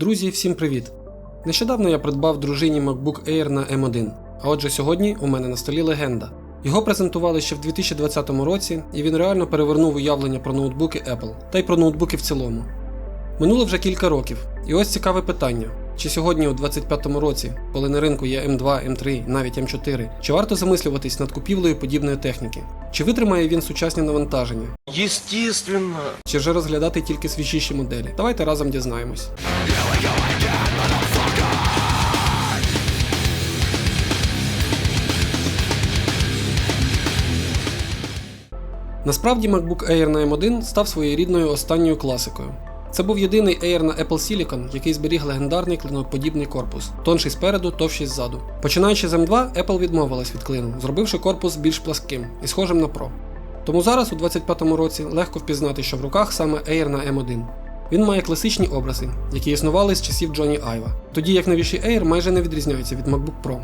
Друзі, всім привіт! Нещодавно я придбав дружині MacBook Air на M1, а отже сьогодні у мене на столі легенда. Його презентували ще в 2020 році, і він реально перевернув уявлення про ноутбуки Apple, та й про ноутбуки в цілому. Минуло вже кілька років, і ось цікаве питання: чи сьогодні, у 2025 році, коли на ринку є M2, M3, навіть M4, чи варто замислюватись над купівлею подібної техніки? Чи витримає він сучасні навантаження? Естественно. Чи вже розглядати тільки свіжіші моделі? Давайте разом дізнаємось. Насправді MacBook Air на M1 став своєрідною останньою класикою. Це був єдиний Air на Apple Silicon, який зберіг легендарний клиноподібний корпус, тонший спереду, товщий ззаду. Починаючи з M2, Apple відмовилась від клину, зробивши корпус більш пласким і схожим на Pro. Тому зараз, у 25-му році, легко впізнати, що в руках саме Air на M1. Він має класичні образи, які існували з часів Джоні Айва, тоді як новіший Air майже не відрізняються від MacBook Pro.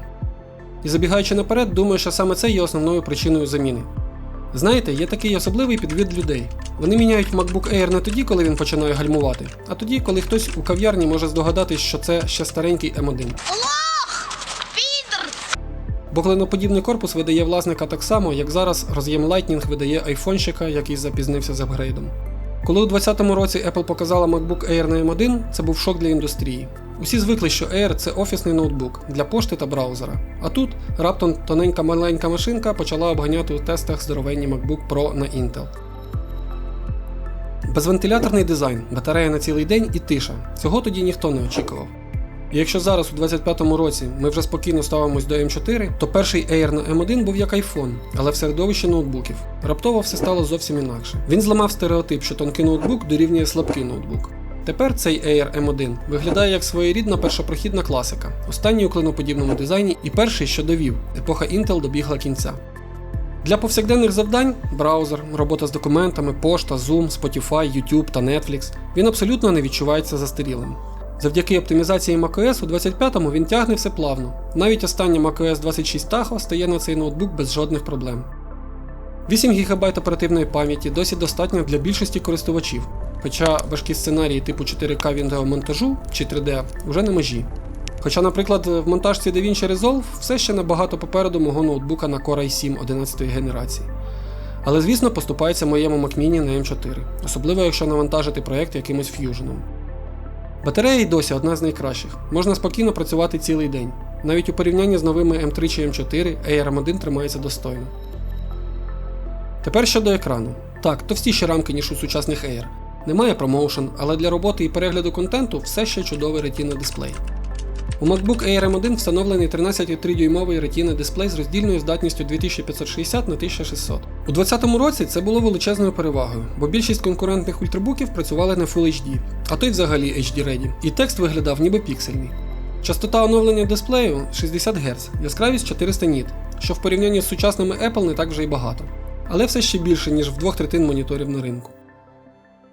І забігаючи наперед, думаю, що саме це є основною причиною заміни. Знаєте, є такий особливий підвід людей. Вони міняють MacBook Air не тоді, коли він починає гальмувати, а тоді, коли хтось у кав'ярні може здогадатись, що це ще старенький M1. Бо клиноподібний корпус видає власника так само, як зараз роз'єм Lightning видає айфонщика, який запізнився з апгрейдом. Коли у 2020 році Apple показала MacBook Air на M1, це був шок для індустрії. Усі звикли, що Air це офісний ноутбук для пошти та браузера. А тут раптом тоненька маленька машинка почала обганяти у тестах здоровенні MacBook Pro на Intel. Безвентиляторний дизайн, батарея на цілий день і тиша. Цього тоді ніхто не очікував. Якщо зараз у 25-му році ми вже спокійно ставимось до M4, то перший Air на M1 був як iPhone, але в середовищі ноутбуків. Раптово все стало зовсім інакше. Він зламав стереотип, що тонкий ноутбук дорівнює слабкий ноутбук. Тепер цей Air M1 виглядає як своєрідна першопрохідна класика, останній у клиноподібному дизайні і перший, що довів, епоха Intel добігла кінця. Для повсякденних завдань браузер, робота з документами, пошта, Zoom, Spotify, YouTube та Netflix він абсолютно не відчувається застарілим. Завдяки оптимізації macOS у 25-му він тягне все плавно. Навіть остання macOS 26 Tahoe стає на цей ноутбук без жодних проблем. 8 ГБ оперативної пам'яті досі достатньо для більшості користувачів, хоча важкі сценарії типу 4К відеомонтажу чи 3D вже на межі. Хоча, наприклад, в монтажці DaVinci Resolve все ще набагато попереду мого ноутбука на Core i7 11 генерації. Але звісно поступається моєму Mac Mini на M4, особливо якщо навантажити проєкт якимось ф'юженом. Батарея й досі одна з найкращих. Можна спокійно працювати цілий день. Навіть у порівнянні з новими M3 чи M4 ARM1 тримається достойно. Тепер щодо екрану. Так, товстіші рамки, ніж у сучасних Air. Немає промоушен, але для роботи і перегляду контенту все ще чудовий Retina дисплей. У MacBook Air M1 встановлений 13,3 дюймовий Retina дисплей з роздільною здатністю 2560 на 1600. У 2020 році це було величезною перевагою, бо більшість конкурентних ультрабуків працювали на Full HD, а то й взагалі HD Ready, і текст виглядав ніби піксельний. Частота оновлення дисплею 60 Гц, яскравість 400 ніт, що в порівнянні з сучасними Apple не так вже й багато. Але все ще більше, ніж в двох третин моніторів на ринку.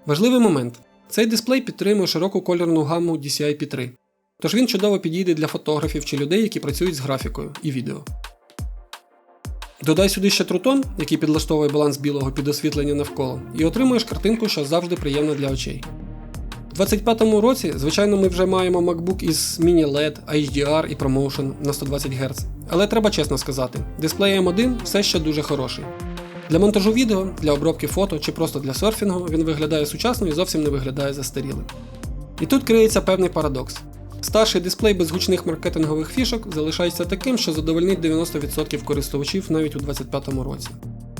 Важливий момент: цей дисплей підтримує широку кольорну гамму DCI-P3. Тож він чудово підійде для фотографів чи людей, які працюють з графікою і відео. Додай сюди ще трутон, який підлаштовує баланс білого під освітлення навколо, і отримуєш картинку, що завжди приємна для очей. У 2025 році, звичайно, ми вже маємо MacBook із Mini LED, HDR і Promotion на 120 Гц. Але треба чесно сказати, дисплей M1 все ще дуже хороший. Для монтажу відео, для обробки фото чи просто для серфінгу він виглядає сучасно і зовсім не виглядає застарілим. І тут криється певний парадокс. Старший дисплей без гучних маркетингових фішок залишається таким, що задовольнить 90% користувачів навіть у 2025 році.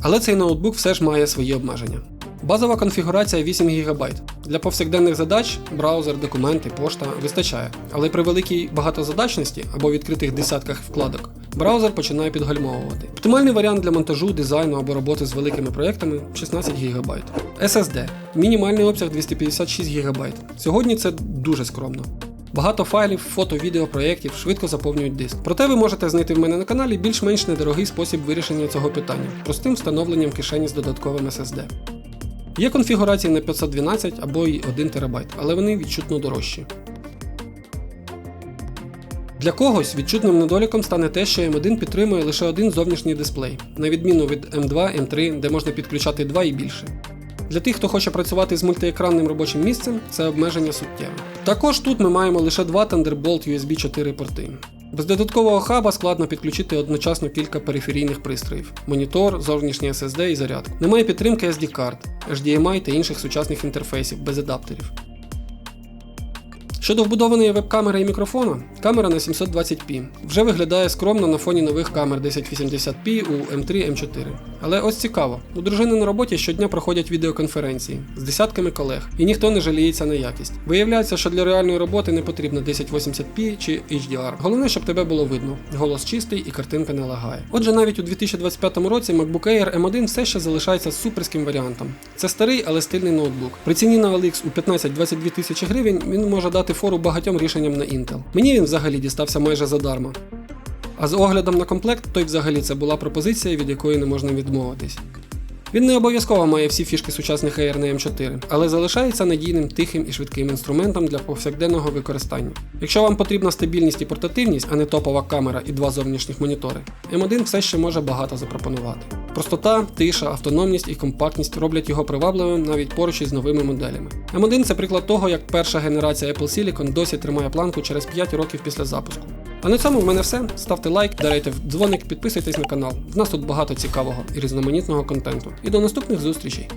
Але цей ноутбук все ж має свої обмеження. Базова конфігурація 8 ГБ. Для повсякденних задач браузер, документи, пошта вистачає. Але при великій багатозадачності або відкритих десятках вкладок браузер починає підгальмовувати. Оптимальний варіант для монтажу, дизайну або роботи з великими проєктами 16 ГБ. SSD. Мінімальний обсяг 256 ГБ. Сьогодні це дуже скромно. Багато файлів, фото, відео, проєктів швидко заповнюють диск. Проте ви можете знайти в мене на каналі більш-менш недорогий спосіб вирішення цього питання простим встановленням кишені з додатковим SSD. Є конфігурації на 512 або й 1 ТБ, але вони відчутно дорожчі. Для когось відчутним недоліком стане те, що M1 підтримує лише один зовнішній дисплей, на відміну від M2, M3, де можна підключати два і більше. Для тих, хто хоче працювати з мультиекранним робочим місцем, це обмеження суттєве. Також тут ми маємо лише два Thunderbolt USB 4 порти. Без додаткового хаба складно підключити одночасно кілька периферійних пристроїв: монітор, зовнішній SSD і зарядку. Немає підтримки SD-карт, HDMI та інших сучасних інтерфейсів без адаптерів. Щодо вбудованої веб-камери і мікрофона, камера на 720p вже виглядає скромно на фоні нових камер 1080p у M3 M4. Але ось цікаво, у дружини на роботі щодня проходять відеоконференції з десятками колег, і ніхто не жаліється на якість. Виявляється, що для реальної роботи не потрібно 1080p чи HDR. Головне, щоб тебе було видно. Голос чистий і картинка не лагає. Отже, навіть у 2025 році MacBook Air M1 все ще залишається суперським варіантом. Це старий, але стильний ноутбук. При ціні на OLX у 15-22 тисячі гривень він може дати фору багатьом рішенням на Intel. Мені він взагалі дістався майже задарма. А з оглядом на комплект, то й взагалі це була пропозиція, від якої не можна відмовитись. Він не обов'язково має всі фішки сучасних Air на M4, але залишається надійним, тихим і швидким інструментом для повсякденного використання. Якщо вам потрібна стабільність і портативність, а не топова камера і два зовнішніх монітори, M1 все ще може багато запропонувати. Простота, тиша, автономність і компактність роблять його привабливим навіть поруч із новими моделями. M1 це приклад того, як перша генерація Apple Silicon досі тримає планку через 5 років після запуску. А на цьому в мене все. Ставте лайк, дарайте дзвоник, підписуйтесь на канал. В нас тут багато цікавого і різноманітного контенту. І до наступних зустрічей!